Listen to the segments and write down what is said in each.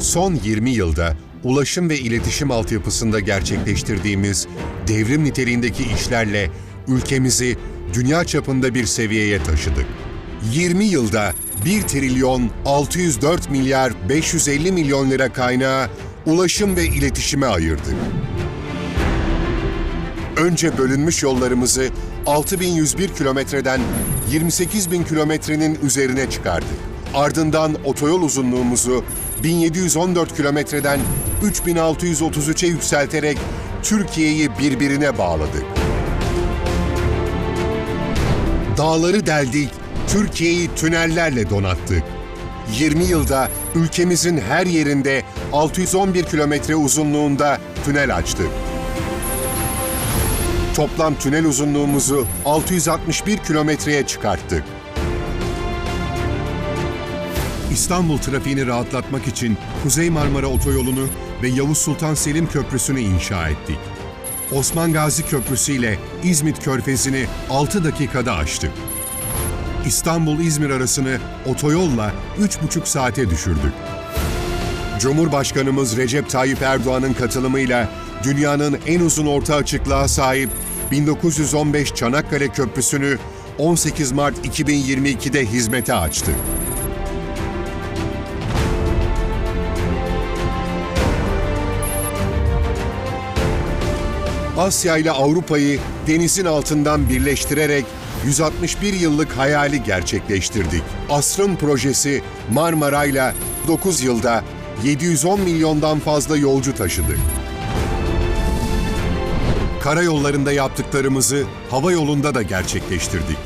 Son 20 yılda ulaşım ve iletişim altyapısında gerçekleştirdiğimiz devrim niteliğindeki işlerle ülkemizi dünya çapında bir seviyeye taşıdık. 20 yılda 1 trilyon 604 milyar 550 milyon lira kaynağı ulaşım ve iletişime ayırdık. Önce bölünmüş yollarımızı 6101 kilometreden 28000 kilometrenin üzerine çıkardık. Ardından otoyol uzunluğumuzu 1714 kilometreden 3633'e yükselterek Türkiye'yi birbirine bağladık. Dağları deldik, Türkiye'yi tünellerle donattık. 20 yılda ülkemizin her yerinde 611 kilometre uzunluğunda tünel açtık. Toplam tünel uzunluğumuzu 661 kilometreye çıkarttık. İstanbul trafiğini rahatlatmak için Kuzey Marmara Otoyolu'nu ve Yavuz Sultan Selim Köprüsü'nü inşa ettik. Osman Gazi Köprüsü ile İzmit Körfezi'ni 6 dakikada aştık. İstanbul-İzmir arasını otoyolla 3,5 saate düşürdük. Cumhurbaşkanımız Recep Tayyip Erdoğan'ın katılımıyla dünyanın en uzun orta açıklığa sahip 1915 Çanakkale Köprüsü'nü 18 Mart 2022'de hizmete açtı. Asya ile Avrupa'yı denizin altından birleştirerek 161 yıllık hayali gerçekleştirdik. Asrın projesi Marmara'yla 9 yılda 710 milyondan fazla yolcu taşıdı. Karayollarında yaptıklarımızı hava yolunda da gerçekleştirdik.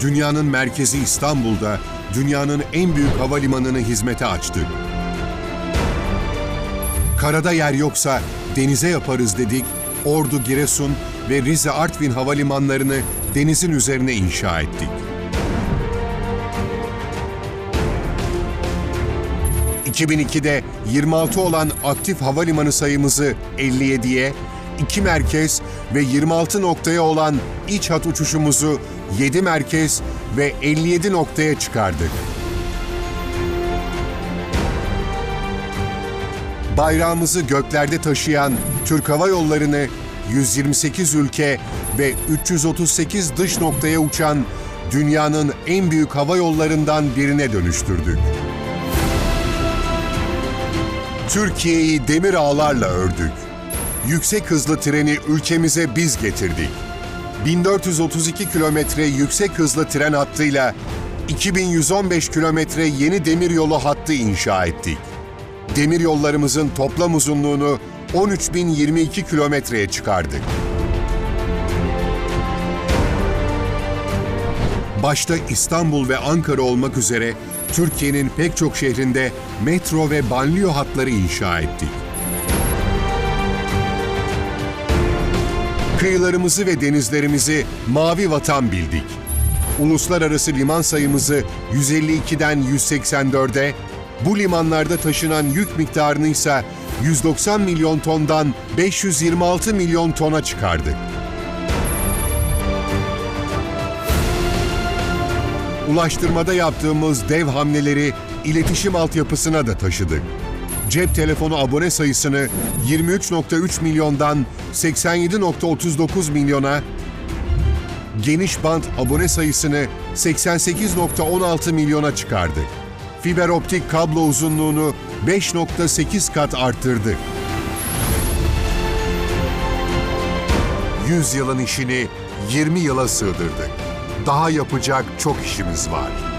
Dünyanın merkezi İstanbul'da dünyanın en büyük havalimanını hizmete açtık. Karada yer yoksa denize yaparız dedik. Ordu, Giresun ve Rize Artvin havalimanlarını denizin üzerine inşa ettik. 2002'de 26 olan aktif havalimanı sayımızı 57'ye, 2 merkez ve 26 noktaya olan iç hat uçuşumuzu 7 merkez ve 57 noktaya çıkardık. Bayrağımızı göklerde taşıyan Türk Hava Yolları'nı 128 ülke ve 338 dış noktaya uçan dünyanın en büyük hava yollarından birine dönüştürdük. Türkiye'yi demir ağlarla ördük. Yüksek hızlı treni ülkemize biz getirdik. 1432 kilometre yüksek hızlı tren hattıyla 2115 kilometre yeni demiryolu hattı inşa ettik. Demir yollarımızın toplam uzunluğunu 13.022 kilometreye çıkardık. Başta İstanbul ve Ankara olmak üzere Türkiye'nin pek çok şehrinde metro ve banliyö hatları inşa ettik. Kıyılarımızı ve denizlerimizi mavi vatan bildik. Uluslararası liman sayımızı 152'den 184'e, bu limanlarda taşınan yük miktarını ise 190 milyon tondan 526 milyon tona çıkardık. Ulaştırmada yaptığımız dev hamleleri iletişim altyapısına da taşıdık. Cep telefonu abone sayısını 23.3 milyondan 87.39 milyona, geniş bant abone sayısını 88.16 milyona çıkardık. Fiber optik kablo uzunluğunu 5.8 kat arttırdık. 100 yılın işini 20 yıla sığdırdık. Daha yapacak çok işimiz var.